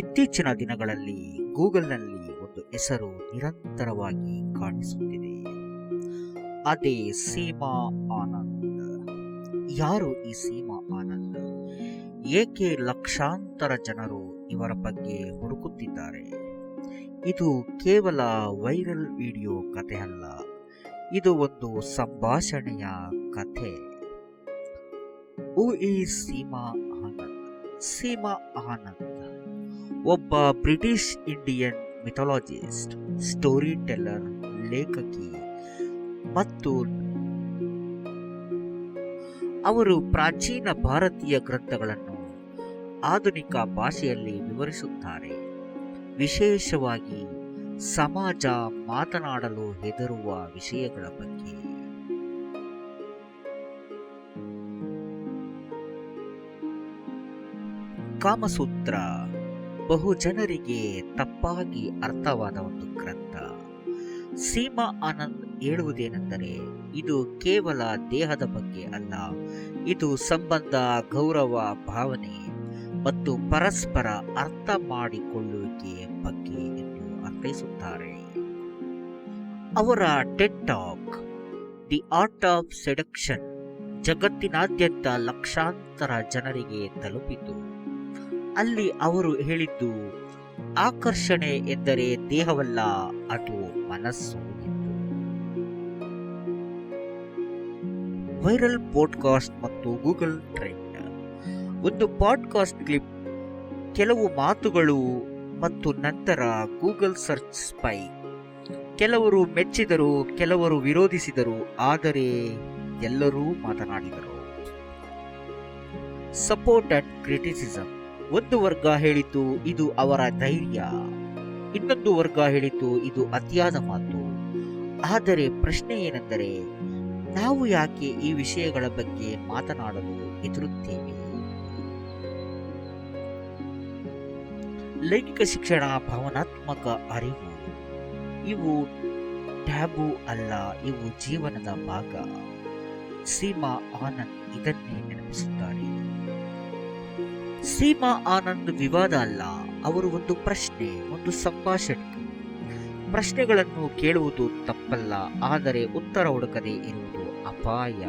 ಇತ್ತೀಚಿನ ದಿನಗಳಲ್ಲಿ ಗೂಗಲ್ನಲ್ಲಿ ಒಂದು ಹೆಸರು ನಿರಂತರವಾಗಿ ಕಾಣಿಸುತ್ತಿದೆ. ಅದೇ ಸೀಮಾ ಆನಂದ್. ಯಾರು ಈ ಸೀಮಾ ಆನಂದ್? ಏಕೆ ಲಕ್ಷಾಂತರ ಜನರು ಇವರ ಬಗ್ಗೆ ಹುಡುಕುತ್ತಿದ್ದಾರೆ? ಇದು ಕೇವಲ ವೈರಲ್ ವಿಡಿಯೋ ಕಥೆ ಅಲ್ಲ ಇದು ಒಂದು ಸಂಭಾಷಣೆಯ ಕಥೆ. ಓ ಈ ಸೀಮಾ ಆನಂದ್ ಸೀಮಾ ಆನಂದ್. ಒಬ್ಬ British Indian mythologist story teller ಲೇಖಕಿ ಮತ್ತು ಅವರು ಪ್ರಾಚೀನ ಭಾರತೀಯ ಗ್ರಂಥಗಳನ್ನು ಆಧುನಿಕ ಭಾಷೆಯಲ್ಲಿ ವಿವರಿಸುತ್ತಾರೆ. ವಿಶೇಷವಾಗಿ ಸಮಾಜ ಮಾತನಾಡಲು ಹೆದರುವ ವಿಷಯಗಳ ಬಗ್ಗೆ. ಕಾಮಸೂತ್ರ ಬಹು ಜನರಿಗೆ ತಪ್ಪಾಗಿ ಅರ್ಥವಾದ ಒಂದು ಗ್ರಂಥ. ಸೀಮಾ ಆನಂದ್ ಹೇಳುವುದೇನೆಂದರೆ, ಇದು ಕೇವಲ ದೇಹದ ಬಗ್ಗೆ ಅಲ್ಲ, ಇದು ಸಂಬಂಧ, ಗೌರವ, ಭಾವನೆ ಮತ್ತು ಪರಸ್ಪರ ಅರ್ಥ ಮಾಡಿಕೊಳ್ಳುವಿಕೆ ಬಗ್ಗೆ ಎಂದು ಅರ್ಥೈಸುತ್ತಾರೆ. ಅವರ TED talk the art of seduction ಜಗತ್ತಿನಾದ್ಯಂತ ಲಕ್ಷಾಂತರ ಜನರಿಗೆ ತಲುಪಿತು. ಅಲ್ಲಿ ಅವರು ಹೇಳಿದ್ದು, ಆಕರ್ಷಣೆ ಎಂದರೆ ದೇಹವಲ್ಲ, ಅದು ಮನಸ್ಸು ವೈರಲ್ ಪಾಡ್ಕಾಸ್ಟ್ ಮತ್ತು ಗೂಗಲ್ ಟ್ರೆಂಡ್. ಒಂದು ಪಾಡ್ಕಾಸ್ಟ್ ಕ್ಲಿಪ್, ಕೆಲವು ಮಾತುಗಳು ಮತ್ತು ನಂತರ ಗೂಗಲ್ ಸರ್ಚ್ ಸ್ಪೈ. ಕೆಲವರು ಮೆಚ್ಚಿದರು, ಕೆಲವರು ವಿರೋಧಿಸಿದರು, ಆದರೆ ಎಲ್ಲರೂ ಮಾತನಾಡಿದರು. ಸಪೋರ್ಟ್ ಅಂಡ್ ಕ್ರಿಟಿಸಿಸಮ್ ಒಂದು ವರ್ಗ ಹೇಳಿತು, ಇದು ಅವರ ಧೈರ್ಯ. ಇನ್ನೊಂದು ವರ್ಗ ಹೇಳಿತು, ಇದು ಅತಿಯಾದ ಮಾತು. ಆದರೆ ಪ್ರಶ್ನೆ ಏನೆಂದರೆ, ನಾವು ಯಾಕೆ ಈ ವಿಷಯಗಳ ಬಗ್ಗೆ ಮಾತನಾಡಲು ಹೆದರುತ್ತೇವೆ? ಲೈಂಗಿಕ ಶಿಕ್ಷಣ, ಭಾವನಾತ್ಮಕ ಅರಿವು, ಇವು ಟ್ಯಾಬು ಅಲ್ಲ, ಇವು ಜೀವನದ ಭಾಗ. ಸೀಮಾ ಆನಂದ್ ಇದನ್ನೇ ನೆನಪಿಸುತ್ತಾರೆ. ಸೀಮಾ ಆನಂದ್ ವಿವಾದ ಅಲ್ಲ, ಅವರು ಒಂದು ಪ್ರಶ್ನೆ, ಒಂದು ಸಂಭಾಷಣೆ. ಪ್ರಶ್ನೆಗಳನ್ನು ಕೇಳುವುದು ತಪ್ಪಲ್ಲ, ಆದರೆ ಉತ್ತರ ಹುಡುಕದೆ ಇರುವುದು ಅಪಾಯ.